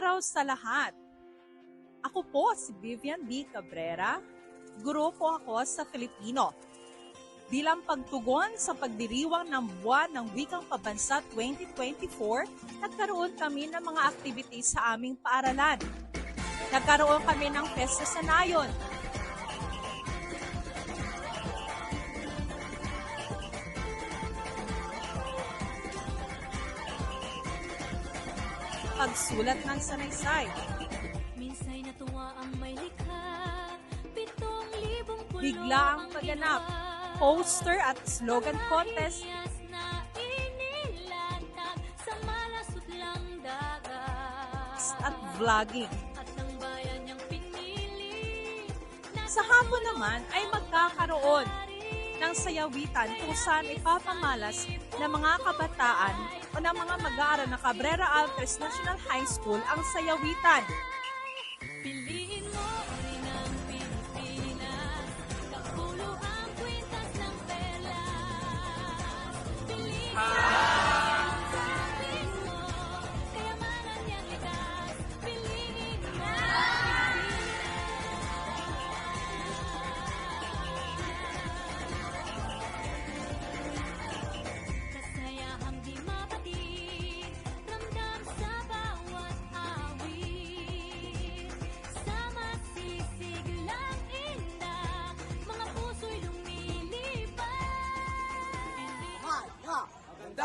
araw sa lahat. Ako po si Vivian B. Cabrera. Guro po ako sa Filipino. Bilang pagtugon sa pagdiriwang ng buwan ng Wikang Pabansa 2024, nagkaroon kami ng mga activities sa aming paaralan. Nagkaroon kami ng Festa sa pagsulat ng sanaysay, Minsay natuwa ang may likha Pitong libong pulong Bigla ang pagganap. poster at slogan contest, at vlogging. At ang bayan niyang pinili Sa hapon naman ay magkakaroon ng sayawitan kung saan ipapamalas ng mga kabataan o ng mga mag-aaral ng Cabrera Altos National High School ang sayawitan.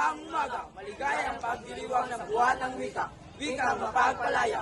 Magandang umaga, maligayang pagdiriwang ng buwan ng wika. Wika mapagpalaya.